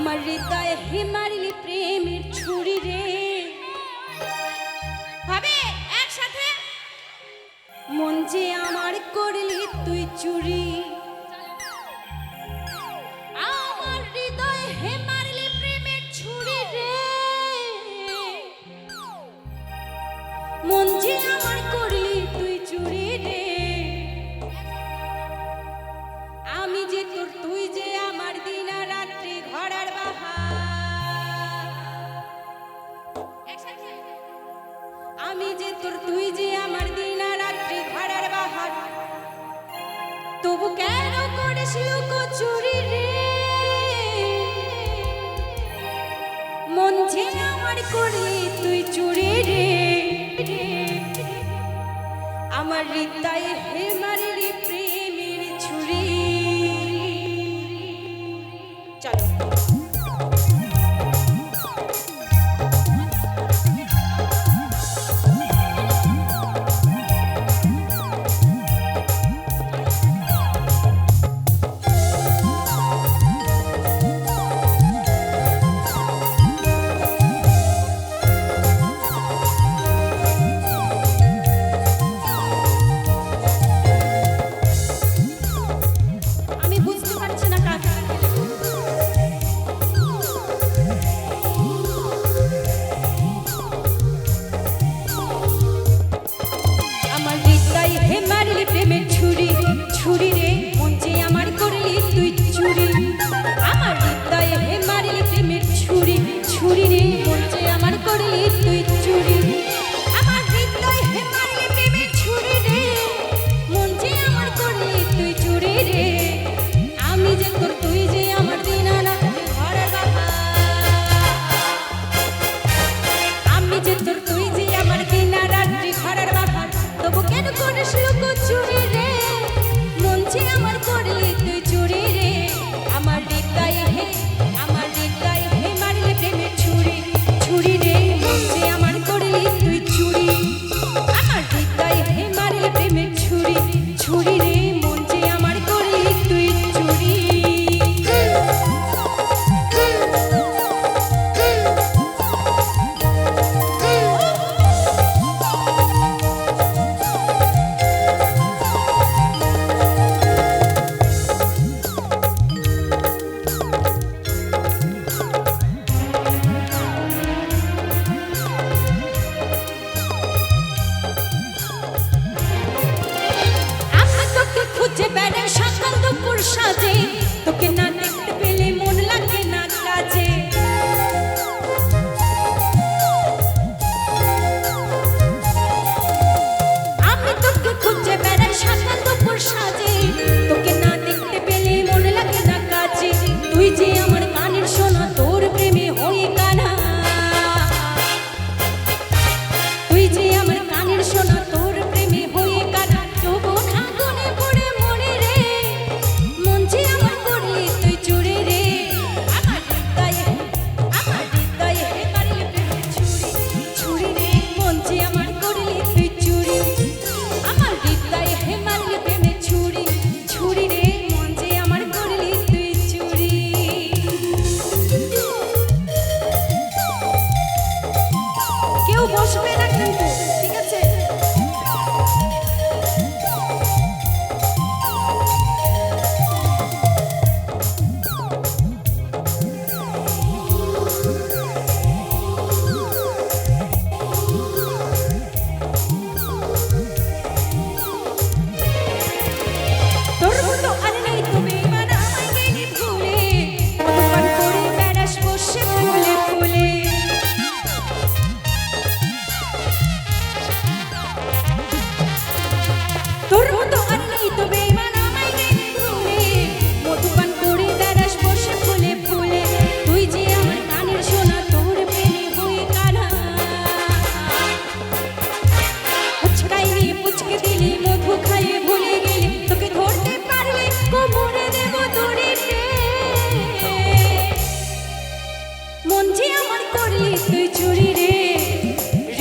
আমার হৃদয়ে হে প্রেমের ছুরি রে। হবে একসাথে? মন যে আমার করলি তুই চুরি। আমার করলি তুই চুরি সাজে তোকে না বসবে না ঠিক আছে